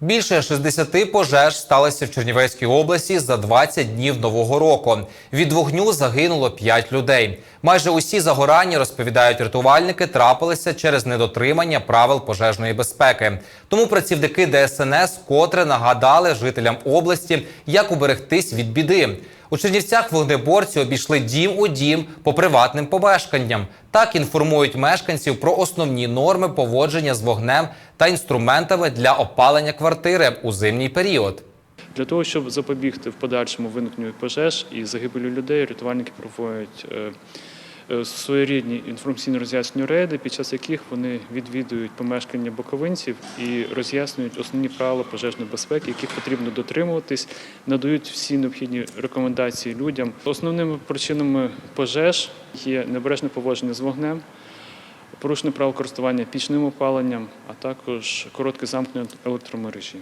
Більше 60 пожеж сталося в Чернівецькій області за 20 днів нового року. Від вогню загинуло 5 людей. Майже усі загорання, розповідають рятувальники, трапилися через недотримання правил пожежної безпеки. Тому працівники ДСНС котре нагадали жителям області, як уберегтись від біди. У Чернівцях вогнеборці обійшли дім у дім по приватним помешканням. Так інформують мешканців про основні норми поводження з вогнем та інструментами для опалення квартири у зимній період. Для того, щоб запобігти в подальшому виникненню пожеж і загибелі людей, рятувальники проводять е, е, своєрідні інформаційно-роз'яснювальні рейди, під час яких вони відвідують помешкання боковинців і роз'яснюють основні правила пожежної безпеки, яких потрібно дотримуватись, надають всі необхідні рекомендації людям. Основними причинами пожеж є небережне поводження з вогнем. Порушення правил користування пічним опаленням, а також коротке замкнення електромережі.